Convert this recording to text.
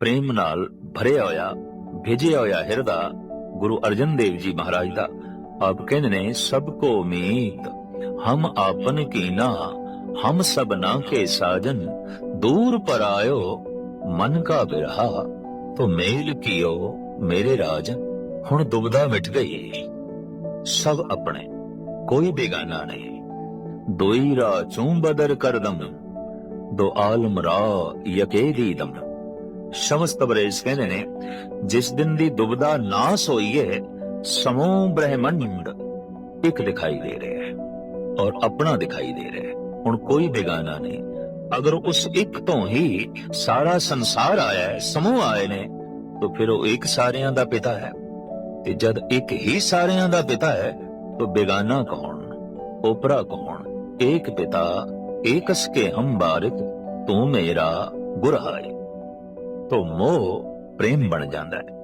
ਪ੍ਰੇਮ ਨਾਲ ਭਰਿਆ ਹੋਇਆ, ਭੇਜਿਆ ਹੋਇਆ ਹਿਰਦਾ ਗੁਰੂ ਅਰਜਨ ਦੇਵ ਜੀ ਮਹਾਰਾਜ ਦਾ। ਆਪ ਕਹਿੰਦੇ ਨੇ, ਸਭ ਕੋ ਮੀਤ, ਹਮ ਆਪਨ ਕੀਨਾ ਹਮ ਸਭਨਾ ਕੇ ਸਾਜਨ, ਦੂਰ ਪਰ ਆਇਓ ਮਨ ਕਾ ਬਿਰਹਾ, ਤੋ ਮੇਲ ਕੀਓ ਮੇਰੇ ਰਾਜ ਹੁਣ ਦੁਬਦਾ ਮਿਟ ਗਈ, ਸਭ ਆਪਣੇ, ਕੋਈ ਬੇਗਾਨਾ ਨਹੀਂ। ਦੋਈ ਰਾ ਚੂੰ ਬਦਰ ਕਰਦਮ, ਦੋ ਆਲਮ ਰਾ ਯਕੇ ਦੀਦਮ ਸ਼ਮਸ ਤਬਰੇਜ਼ ਕਹਿੰਦੇ ਨੇ ਜਿਸ ਦਿਨ ਦੀ ਦੁਬਦਾ ਨਾਸ ਹੋਈ ਹੈ ਸਮੂਹ ਬ੍ਰਹਿਮੰਡ ਇੱਕ ਦਿਖਾਈ ਦੇ ਰਿਹਾ ਹੈ ਔਰ ਆਪਣਾ ਦਿਖਾਈ ਦੇ ਰਿਹਾ ਹੈ ਹੁਣ ਕੋਈ ਬੇਗਾਨਾ ਨਹੀਂ ਅਗਰ ਉਸ ਇੱਕ ਤੋਂ ਹੀ ਸਾਰਾ ਸੰਸਾਰ ਆਇਆ ਹੈ ਸਮੂਹ ਆਏ ਨੇ ਤਾਂ ਫਿਰ ਉਹ ਇੱਕ ਸਾਰਿਆਂ ਦਾ ਪਿਤਾ ਹੈ ਤੇ ਜਦ ਇੱਕ ਹੀ ਸਾਰਿਆਂ ਦਾ ਪਿਤਾ ਹੈ ਤਾਂ ਬੇਗਾਨਾ ਕੌਣ ਉਪਰਾ ਕੌਣ ਇੱਕ ਪਿਤਾ ਏਕਸ ਕੇ ਹਮ ਬਾਰਿਕ ਤੂੰ ਮੇਰਾ ਗੁਰ ਹੈ ਤੋ ਮੋਹ ਪ੍ਰੇਮ ਬਣ ਜਾਂਦਾ ਹੈ।